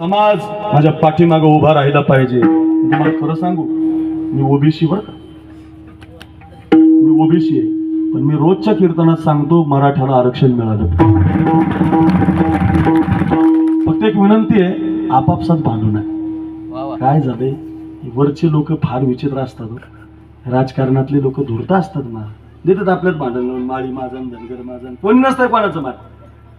समाज माझ्या पाठीमागं उभा राहिला पाहिजे. तुम्हाला खरं सांगू मी ओबीसी बरं मी ओबीसी आहे. पण मी रोजच्या कीर्तनात सांगतो मराठ्याला आरक्षण मिळालं. फक्त एक विनंती आहे आपापसात भांडू नये काय झालंय? वरचे लोक फार विचित्र असतात हो. राजकारणातले लोक धुरत असतात मला देतात आपल्यात भांडण माळी माझन धनगर माझन कोणी नसतंय कोणाचं मार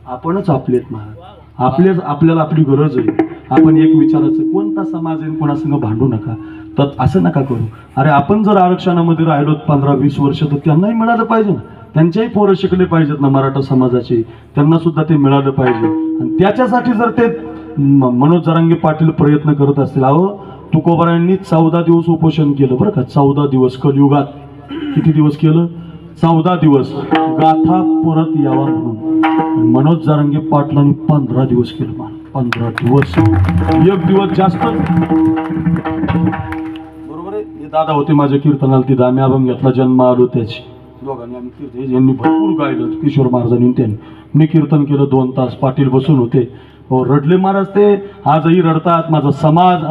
आपणच आपलेत महाराज. आपले आपल्याला आपली गरज आहे. आपण एक विचारायचं कोणता समाज आहे कोणासंग भांडू नका. तर असं नका करू. अरे आपण जर आरक्षणामध्ये राहिलो पंधरा वीस वर्ष तर त्यांनाही मिळालं पाहिजे ना. त्यांच्याही पोरं शिकले पाहिजेत ना मराठा समाजाचे. त्यांना सुद्धा ते मिळालं पाहिजे. आणि त्याच्यासाठी जर ते मनोज जरांगे पाटील प्रयत्न करत असतील अहो तुकोबारांनी चौदा दिवस उपोषण केलं बरं का. चौदा दिवस कलयुगात. किती दिवस केलं? चौदा दिवस गाथा परत यावा म्हणून. मनोज जारंगे पाटलांनी पंधरा दिवस केलं मान पंधरा दिवस. एक दिवस जास्त. बरोबर आहे? हे दादा होते माझ्या कीर्तनाला तिथं. आम्ही अभंग्यातला जन्म आलो त्याची. दोघांनी आम्ही कीर्तन यांनी भरपूर गायलं किशोर महाराजांनी त्यांनी. मी कीर्तन केलं दोन तास पाटील बसून होते. हो रडले महाराज ते. आजही रडतात माझा समाज.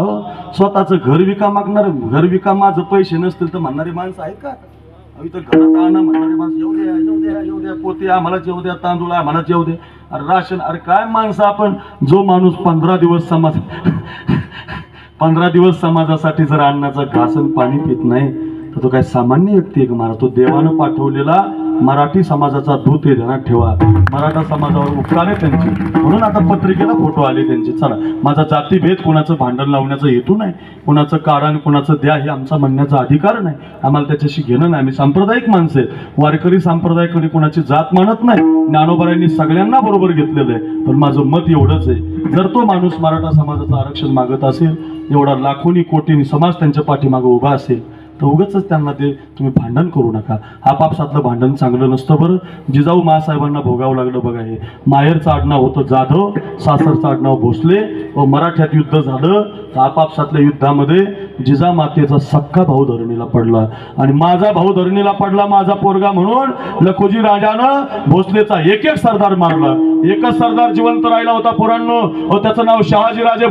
स्वतःचं घर विका मागणार घर विका माझं पैसे नसतील तर म्हणणारे माणसं आहेत का? अहो, इथं घरात आणा म्हणणारे माणसं येऊ द्या येऊ द्या येऊ द्या पोते आम्हाला जेव द्या तांदूळ आम्हाला जेव द्या. अरे राशन अरे काय माणसं आपण जो माणूस पंधरा दिवस समाज पंधरा दिवस समाजासाठी जर अन्नाचा घासन पाणी पित नाही तर तो काय सामान्य व्यक्ती आहे का महाराज तो देवानं पाठवलेला मराठी समाजाचा दूत हे ध्यानात ठेवा. मराठा समाजावर उपकार आहे त्यांची. म्हणून आता पत्रिकेला फोटो आले त्यांचे. चला माझा जातीभेद कोणाचं भांडण लावण्याचा हेतू नाही. कोणाचं कारण कोणाचं द्या हे आमचा म्हणण्याचा अधिकार नाही. आम्हाला त्याच्याशी घेणं नाही. आम्ही सांप्रदायिक माणसं वारकरी संप्रदाय कोणाची जात मानत नाही. ज्ञानोबरांनी सगळ्यांना बरोबर घेतलेलं आहे. पण माझं मत एवढंच आहे. जर तो माणूस मराठा समाजाचं आरक्षण मागत असेल एवढा लाखोनी कोटीनी समाज त्यांच्या पाठीमागे उभा असेल तर उगच त्यांना ते तुम्ही भांडण करू नका. आपापसातलं भांडण चांगलं नसतं बरं. जिजाऊ महासाहेबांना भोगावं लागलं बघा हे. माहेरचं आडनाव होतं जाधव सासरचं आडनाव भोसले व मराठ्यात युद्ध झालं. तर आपापसातल्या युद्धामध्ये जिजा मातेचा सख्खा भाऊ धरणीला पडला. आणि माझा भाऊ धरणीला पडला माझा पोरगा म्हणून लखोजी राजानं भोसलेचा एक एक सरदार मारला. एकच सरदार जिवंत राहिला होता पोरांनो. व त्याचं नाव शहाजी राजे